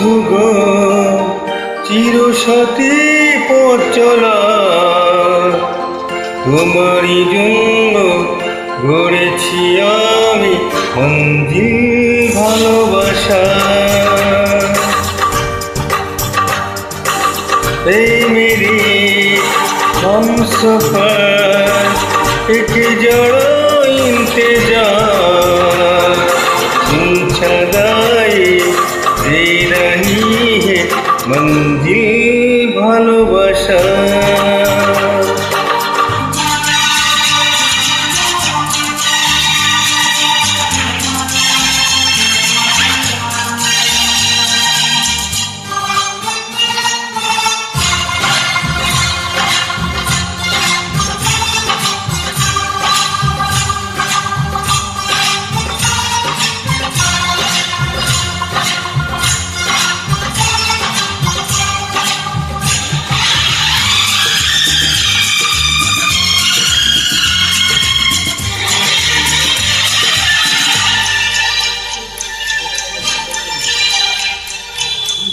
বন্ধু গো চিরসতী পথ চলা তোমারই জন্য গড়েছি আমি মঞ্জিল ভালোবাসা। এই মেরি হম সফর এক জড়ো ইন্তেজা। நெஞ்சில்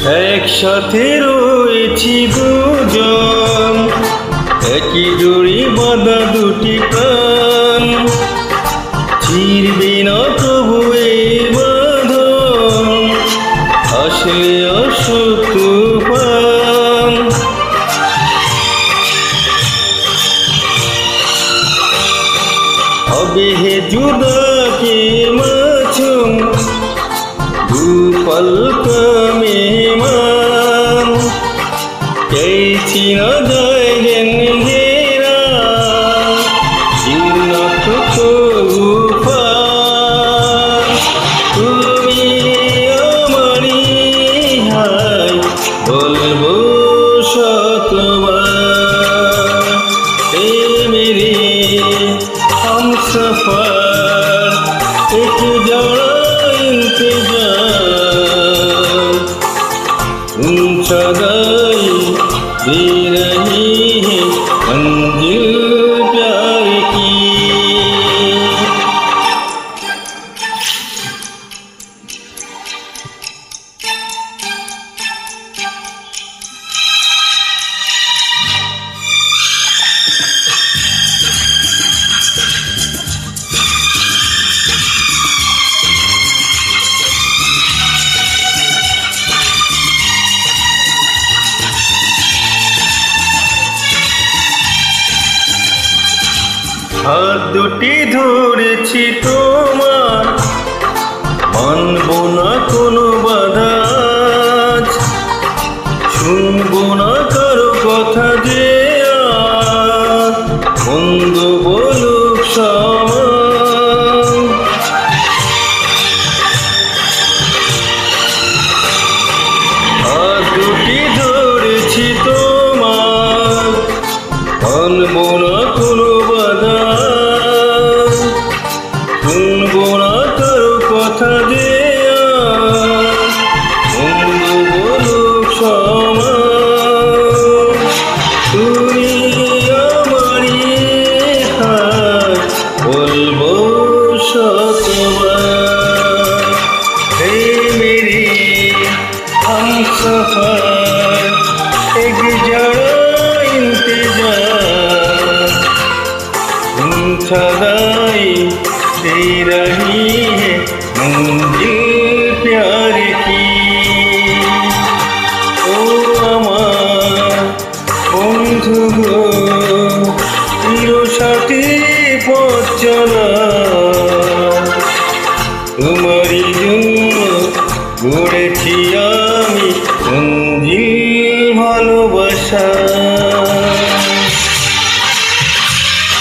একসাথে রয়েছি দুজন। একই জড়ি বাঁধা দুটি প্রাণ। চিরবি না তবু এই বাঁধন। আসলে অসুখ হবে হে জুদাকে মাছুম দু পলক हि হাত দুটি ধরেছি তোমার। মানব না কোনো रही है मंजिल प्यार की ও আমার বন্ধু গো চির সাথী পথ চলা তোমারই জন্য গড়েছি আমি মঞ্জিল ভালোবাসা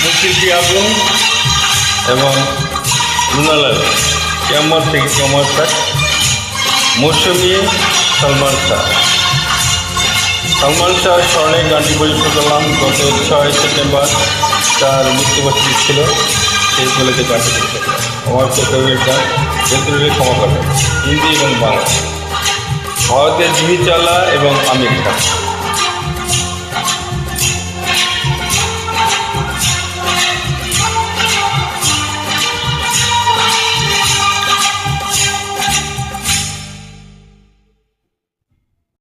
মুশিল্পী আবলম এবং রুনালাল কেমন থেকে কেমন থাক মৌসুমী সলমান শাহ। সলমান শাহ স্মরণে গানটি পরিবেশন করলাম গত ছয় সেপ্টেম্বর। তার মৃত্যুবার্ষিকী ছিল। সেই উপলক্ষে গানটি আমার ফেভারিট গান যেহেতু ক্ষমা হিন্দি এবং বাংলা। ভারতের জুহি চাওলা এবং আমির খান